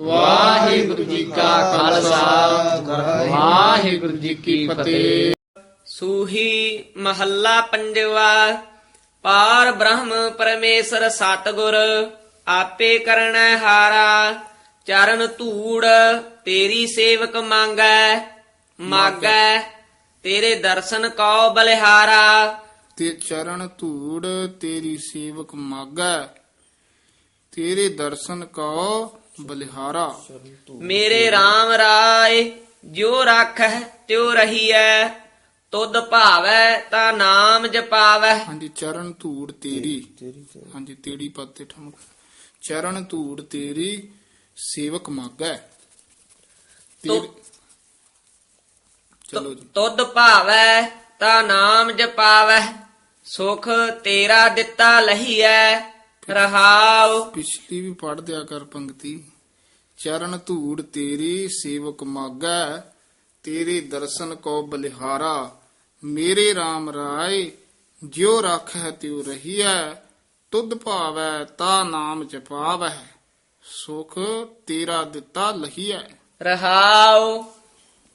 ਵਾਹਿਗੁਰੂ ਜੀ ਕਾ ਖਾਲਸਾ। ਵਾਹਿਗੁਰੂ ਜੀ ਕੀ ਫਤਿਹ। ਸੂਹੀ ਮਹੱਲਾ ਪੰਜਵਾ, ਪਾਰ ਬ੍ਰਹਮ ਪਰਮੇਸ਼ਰ ਸਤਗੁਰ, ਆਪੇ ਕਰਣਾ ਹਾਰਾ, ਚਰਨ ਧੂੜ, ਤੇਰੀ ਸੇਵਕ ਮੰਗੈ, ਮਾਗੈ, ਤੇਰੇ ਦਰਸ਼ਨ ਕਉ ਬਲਿਹਾਰਾ। ਤੇ ਚਰਨ ਧੂੜ, ਤੇਰੀ ਸੇਵਕ ਮਾਗੈ, ਤੇਰੇ ਦਰਸ਼ਨ ਕੋ ਬਲਿਹਾਰਾ। ਮੇਰੇ RAM ਰਾਏ ਜੋ ਰਾਖੈ ਤਿਉ ਰਹੀਐ। ਤੁਧ ਭਾਵੈ ਤਾਂ ਨਾਮ ਜਪਾਵੈ। ਹਾਂਜੀ ਚਰਨ ਧੂੜ ਤੇਰੀ। ਹਾਂਜੀ ਤੇਰੀ ਪਦ ਤੇ ਠਮਕ। ਚਰਨ ਧੂੜ ਤੇਰੀ ਸੇਵਕ ਮਾਗੈ। ਚਲੋ ਜੀ। ਤੁਧ ਭਾਵੈ ਤਾਂ ਨਾਮ ਜਪਾਵੈ। ਸੁਖ ਤੇਰਾ ਦਿੱਤਾ ਲਹੀਐ। ਰਹਾਉ। ਪਿਛਲੀ ਵੀ ਪੜ ਦਿਆ ਕਰ ਪੰਕਤੀ ਚਰਨ ਧੂੜ ਤੇਰੀ ਸੇਵਕ ਮਾਗੈ ਤੇਰੇ ਦਰਸ਼ਨ ਕੋ ਬਲਿਹਾਰਾ ਮੇਰੇ RAM ਰਾਏ ਜਿਉ ਰਾਖੈ ਤਿਉ ਰਹੀਐ ਤੁਧ ਭਾਵੈ ਤਾ ਨਾਮ ਜਪਾਵੈ ਸੁਖ ਤੇਰਾ ਦਿੱਤਾ ਲਹੀਐ। ਰਹਾਉ।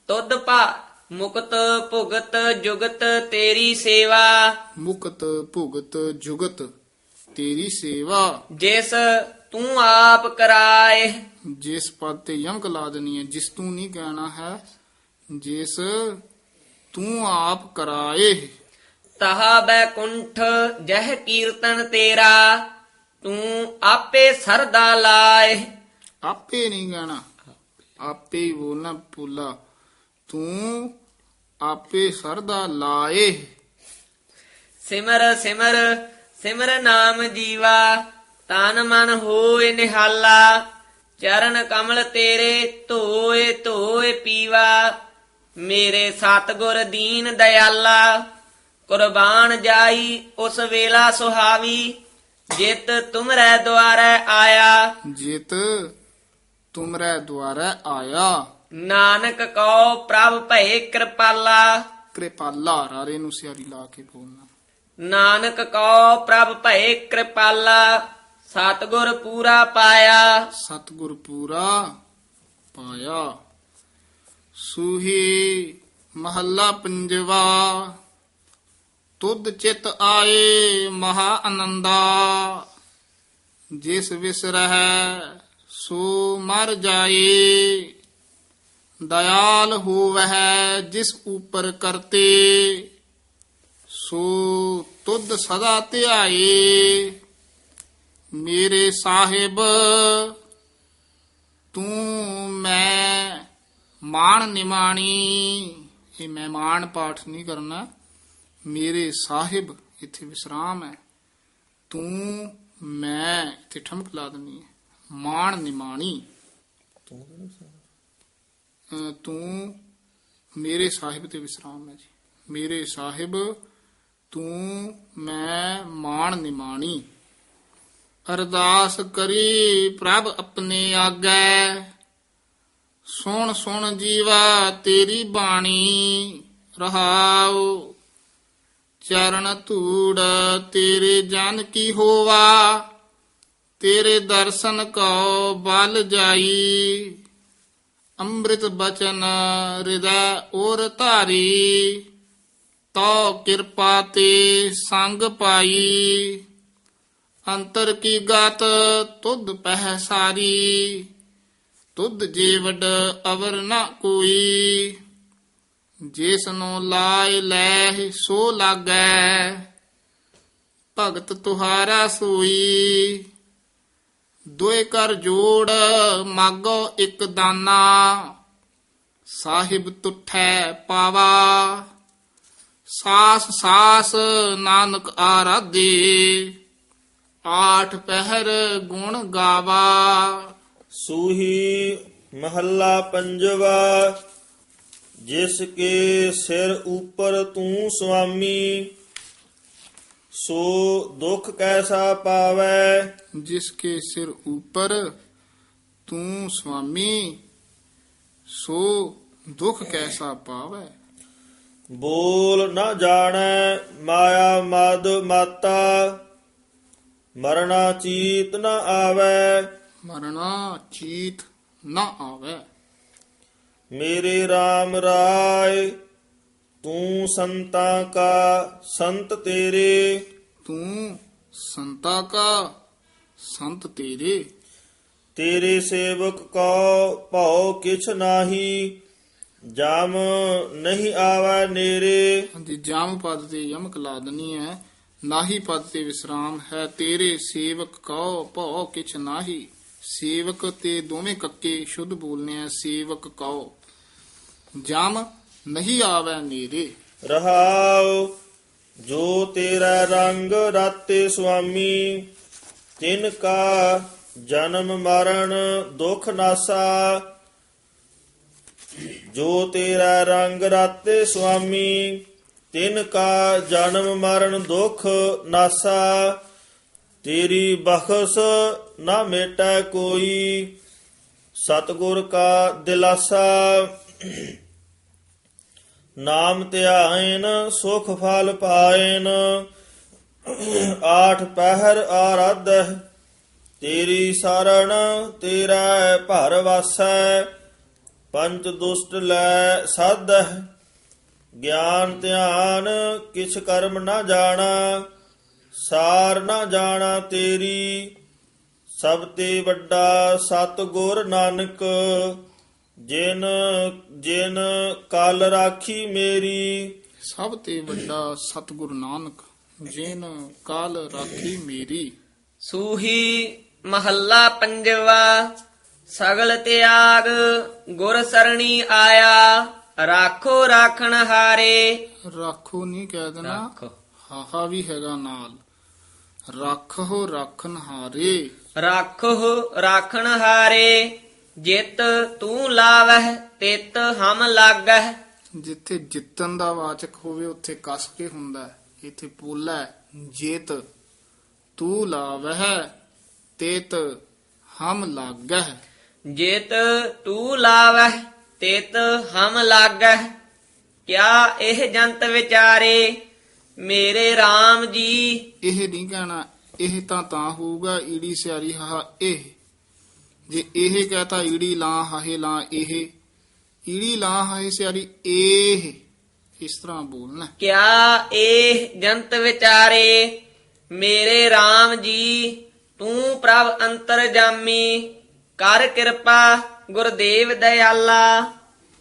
ਤੁਧ ਭਾ ਮੁਕਤ ਭੁਗਤ ਜੁਗਤ ਤੇਰੀ ਸੇਵਾ। ਮੁਕਤ ਭੁਗਤ ਜੁਗਤ ਤੇਰੀ ਸੇਵਾ ਜਿਸ ਤੂੰ ਆਪ ਕਰਾਏ। ਜਿਸ ਪਦ ਤੇ ਯਮਕ ਲਾ ਦੇਣੀ ਹੈ ਜਿਸ ਤੂੰ ਨਹੀਂ ਕਹਿਣਾ ਹੈ ਜਿਸ ਤੂੰ ਆਪ ਕਰਾਏ। ਤਹਾ ਬੈਕੁੰਠ ਜਹ ਕੀਰਤਨ ਤੇਰਾ ਤੂੰ ਆਪੇ ਸਰਦਾ ਲਾਏ। ਆਪੇ ਨਹੀਂ ਕਹਿਣਾ ਆਪੇ ਹੀ ਬੋਲਣਾ ਪੁੱਲਾ ਤੂੰ ਆਪੇ ਸਰਦਾ ਲਾਏ। ਸਿਮਰ ਸਿਮਰ ਸਿਮਰ ਨਾਮ ਜੀਵਾ ਤਨ ਮਨ ਹੋਏ ਨਿਹਾਲਾ ਚਰਨ ਕਮਲ ਤੇਰੇ ਧੋਏ ਧੋਏ ਪੀਵਾ। ਮੇਰੇ ਸਤਗੁਰ ਦੀਨ ਦਇਆਲਾ ਕੁਰਬਾਨ ਜਾਈ ਉਸ ਵੇਲਾ ਸੁਹਾਵੀ ਜਿਤ ਤੁਮਰੇ ਦੁਆਰੇ ਆਇਆ। ਜਿਤ ਤੁਮਰੇ ਦੁਆਰਾ ਆਇਆ। ਨਾਨਕ ਕਉ ਪ੍ਰਭ ਭਏ ਕਿਰਪਾਲਾ। ਕਿਰਪਾਲਾ ਰਾਰੇ ਨੂੰ ਸਿਆਰੀ ਲਾ ਕੇ ਬੋਲਣਾ। ਨਾਨਕ ਕਉ ਪ੍ਰਭ ਭਏ ਕਿਰਪਾਲਾ, ਸਤਗੁਰ ਪੂਰਾ ਪਾਇਆ। ਸਤਿਗੁਰ ਪੂਰਾ ਪਾਇਆ। ਸੂਹੀ ਮਹੱਲਾ ਪੰਜਵਾ, ਤੁਧ ਚਿਤ ਆਏ ਮਹਾ ਆਨੰਦਾ ਜਿਸ ਵਿਸਰਹਿ ਸੋ ਮਰ ਜਾਏ, ਦਇਆਲ ਹੋਵਹਿ ਜਿਸ ਉਪਰ ਕਰਤੇ। ਸੋ ਤੁਧ ਸਦਾ ਧਿਆਏ ਮੇਰੇ ਸਾਹਿਬ ਤੂੰ ਮੈਂ ਮਾਣ ਨਿਮਾਣੀ। ਇਹ ਮੈਂ ਮਾਣ ਪਾਠ ਨਹੀਂ ਕਰਨਾ। ਮੇਰੇ ਸਾਹਿਬ ਇੱਥੇ ਵਿਸਰਾਮ ਹੈ। ਤੂੰ ਮੈਂ ਇੱਥੇ ਠਮਕ ਲਾ ਹੈ। ਮਾਣ ਨਿਮਾਣੀ। ਤੂੰ ਮੇਰੇ ਸਾਹਿਬ ਤੇ ਵਿਸਰਾਮ ਹੈ ਜੀ। ਮੇਰੇ ਸਾਹਿਬ ਤੂੰ ਮੈਂ ਮਾਣ ਨਿਮਾਣੀ। ਅਰਦਾਸ ਕਰੀ ਪ੍ਰਭ ਆਪਣੇ ਆਗੈ। ਸੁਣ ਸੁਣ ਜੀਵਾ ਤੇਰੀ ਬਾਣੀ, ਰਹਾਉ। ਚਰਨ ਧੂੜ ਤੇਰੇ ਜਨ ਕੀ ਹੋਵਾ, ਤੇਰੇ ਦਰਸ਼ਨ ਕਉ ਬਲ ਜਾਈ। ਅੰਮ੍ਰਿਤ ਬਚਨ ਹਿਰਦੈ ਔਰ ਧਾਰੀ। ਤੋ ਕਿਰਪਾ ਤੇ ਸੰਗ ਪਾਈ। ਅੰਤਰ ਕੀ ਗਤ, ਤੁਧ ਪਹਿ ਸਾਰੀ। ਤੁਧ ਜੀਵਡ ਅਵਰ ਨ ਕੋਈ। ਜਿਸ ਨੂੰ ਲਾਇ ਲੈ ਸੋ ਲਾਗੈ। ਭਗਤ ਤੁਹਾਰਾ ਸੋਈ। ਦੋਏ ਕਰ ਜੋੜ, ਮਾਗੋ ਇੱਕ ਦਾਨਾ। ਸਾਹਿਬ ਤੁਠੈ ਪਾਵਾ। ਸਾਸ ਸਾਸ ਨਾਨਕ ਆਰਾਧੇ। ਆਠ ਪਹਿਰ ਗੁਣ ਗਾਵਾ। ਸੂਹੀ ਮਹੱਲਾ ਪੰਜਵਾ ਜਿਸ ਕੇ ਸਿਰ ਉਪਰ ਤੂੰ ਸੁਆਮੀ ਸੋ ਦੁੱਖ ਕੈਸਾ ਪਾਵੈ? ਜਿਸ ਕੇ ਸਿਰ ਉਪਰ ਤੂੰ ਸੁਆਮੀ ਸੋ ਦੁੱਖ ਕੈਸਾ ਪਾਵੈ? ਬੋਲ ਨਾ ਜਾਣੈ ਮਾਇਆ ਮਦ ਮਾਤਾ ਮਰਣਾ ਚੀਤ ਨ ਆਵੈ। ਮਰਨਾ ਚੀਤ ਨਾ ਆਵੇ। ਮੇਰੇ RAM ਰਾਏ ਤੂੰ ਸੰਤਾਂ ਕਾ ਸੰਤ ਤੇਰੇ। ਤੂੰ ਸੰਤਾ ਕਾ ਸੰਤ ਤੇਰੇ। ਤੇਰੇ ਸੇਵਕ ਕੋ ਭਉ ਕਿਛ ਨਾਹੀ। ਜਮ ਨਹੀਂ ਆਵੈ ਨੇਰੇ। ਹਾਂਜੀ ਜਾਮ ਪਦ ਤੇ ਯਮਕ ਲਾ ਦਨੀ ਹੈ ਨਾਹੀ ਪਦ ਤੇ ਵਿਸਰਾਮ ਹੈ ਤੇਰੇ ਸੇਵਕ ਕਉ ਭਉ ਕਿਛ ਨਾਹੀ। ਸੇਵਕ ਤੇ ਦੋਵੇਂ ਕੱਕੇ ਸ਼ੁੱਧ ਬੋਲਨੇ ਆ ਸੇਵਕ ਕਉ। ਜਾਮ ਨਹੀਂ ਆਵੈ ਨੇਰੇ। ਰਹਾਉ ਜੋ ਤੇਰਾ ਰੰਗ ਰਾਤੇ ਸੁਆਮੀ ਤਿਨ ਕਾ ਜਨਮ ਮਰਨ ਦੁਖ ਨਾਸਾ। ਜੋ ਤੇਰਾ ਰੰਗ ਰਾਤੇ ਸੁਆਮੀ, ਤਿਨ ਕਾ ਜਨਮ ਮਰਨ ਦੁਖ ਨਾਸਾ, ਤੇਰੀ ਬਖਸ਼ ਨਾ ਮੇਟੈ ਕੋਈ, ਸਤਗੁਰ ਕਾ ਦਿਲਾਸਾ। ਨਾਮ ਧਿਆਇਨ, ਸੁਖ ਫਲ ਪਾਇਨ, ਆਠ ਪਹਿਰ ਆਰਾਧ, ਤੇਰੀ ਸਰਣ ਤੇਰਾ ਭਰ ਵਾਸੈ। ਪੰਜ ਦੁਸ਼ਟ ਲੈ ਸਾਧਹਿ ਗਿਆਨ ਧਿਆਨ ਕਿਛ ਕਰਮ ਨਾ ਜਾਣਾ ਸਾਰ ਨਾ ਜਾਣਾ ਤੇਰੀ ਸਭ ਤੇ ਵੱਡਾ ਸਤ ਗੁਰ ਨਾਨਕ ਜਿਨ ਜਿਨ ਕਲ ਰਾਖੀ ਮੇਰੀ। ਸਭ ਤੇ ਵੱਡਾ ਸਤਿਗੁਰੂ ਨਾਨਕ ਜਿਨ ਕਾਲ ਰਾਖੀ ਮੇਰੀ। ਸੂਹੀ ਮਹੱਲਾ ਪੰਜਵਾ। ਸਗਲ ਤਿਆਗ ਗੁਰ ਸਰਣੀ ਆਇਆ ਰਾਖੋ ਰਾਖਣ ਹਾਰੇ। ਰਾਖੋ ਨਹੀਂ ਕਹਿ ਦੇਣਾ। ਰੱਖ। ਹਾਹਾ ਵੀ ਹੈਗਾ ਨਾਲ। ਰੱਖੋ ਰੱਖਨ ਹਾਰੇ। ਰਾਖੋ ਰਾਖਣ ਹਾਰੇ ਜਿਤ ਤੂੰ ਲਾਵਹਿ ਤਿਤ ਹਮ ਲਾਗਹਿ। ਜਿੱਥੇ ਜਿੱਤਨ ਦਾ ਵਾਚਕ ਹੋਵੇ ਉੱਥੇ ਕਸ ਕੇ ਹੁੰਦਾ ਹੈ। ਇੱਥੇ ਪੋਲਾ ਹੈ, ਜੇਤ ਤੂੰ ਲਾਵਹਿ ਤੇਤ ਹਮ ਲਾਗਹਿ। ਜਿਤ ਤੂੰ ਲਾਵਹਿ ਤਿਤ ਹਮ ਲਾਗਹਿ। ਕਿਆ ਇਹ ਜੰਤ ਵਿਚਾਰੇ ਮੇਰੇ RAM ਜੀ? ਇਹ ਨਹੀਂ ਕਹਿਣਾ ਇਹ ਤਾਂ ਤਾਂ ਹੋਊਗਾ ਈੜੀ ਸਿਆਰੀ ਹਾ ਇਹ। ਜੇ ਇਹ ਕਹਤਾ ਈੜੀ ਲਾ ਹਾਹੇ ਲਾ ਇਹ। ਈੜੀ ਲਾ ਹਾਹੇ ਸਿਆਰੀ ਇਹ। ਇਸ ਤਰ੍ਹਾਂ ਬੋਲਣਾ। ਕਿਆ ਇਹ ਜੰਤ ਵਿਚਾਰੇ ਮੇਰੇ RAM ਜੀ? ਤੂੰ ਪ੍ਰਭ ਅੰਤਰ ਜਾਮੀ ਕਰ ਕਿਰਪਾ ਗੁਰਦੇਵ ਦਇਆਲਾ।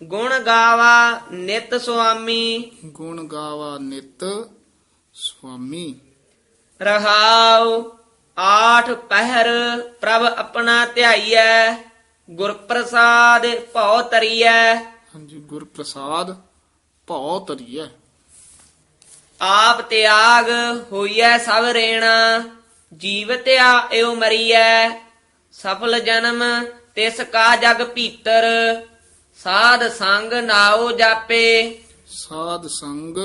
ਗੁਣ ਗਾਵਾ ਨਿਤ ਸੁਆਮੀ। ਗੁਣ ਗਾਵਾ ਨਿਤ ਸੁਆਮੀ। ਰਹਾਉ ਆਠ ਪਹਿਰ ਪ੍ਰਭ ਆਪਣਾ ਧਿਆਈਐ। ਗੁਰ ਪ੍ਰਸਾਦ ਭਉ ਤਰੀਐ। ਹਾਂਜੀ ਗੁਰ ਪ੍ਰਸਾਦ ਭਉ ਤਰੀਐ। ਆਪ ਤਿਆਗ ਹੋਈਐ ਸਭ ਰੇਣਾ। ਜੀਵਤਿਆ ਇਉ ਮਰੀਐ। ਸਫਲ ਜਨਮ ਤਿਸ ਕਾ ਜਗ ਭੀਤਰ ਸਾਧ ਸੰਗ ਨਾਉ ਜਾਪੇ। ਸਾਧ ਸੰਗ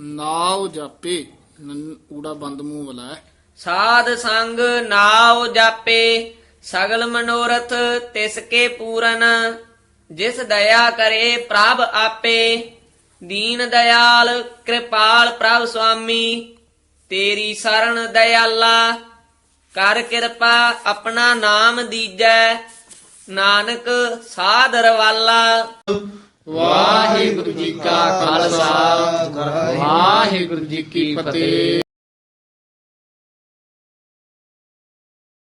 ਨਾਉ ਜਾਪੇ। ਊੜਾ ਬੰਦ ਮੂੰਹ ਵਾਲਾ ਹੈ। ਸਾਧ ਸੰਗ ਨਾਉ ਜਾਪੇ। ਸਗਲ ਮਨੋਰਥ ਤਿਸ ਕੇ ਪੂਰਨ ਜਿਸ ਦਇਆ ਕਰੇ ਪ੍ਰਭ ਆਪੇ। ਦੀਨ ਦਇਆਲ ਕਿਰਪਾਲ ਪ੍ਰਭ ਸੁਆਮੀ ਤੇਰੀ ਸਰਣ ਦਇਆਲਾ। ਕਰ ਕਿਰਪਾ ਆਪਣਾ ਨਾਮ ਦੀਜੈ, ਨਾਨਕ ਸਾਧਰ ਵਾਲਾ। ਵਾਹਿਗੁਰੂ ਜੀ ਕਾ ਖਾਲਸਾ, ਵਾਹਿਗੁਰੂ ਜੀ ਕੀ ਫਤਿਹ।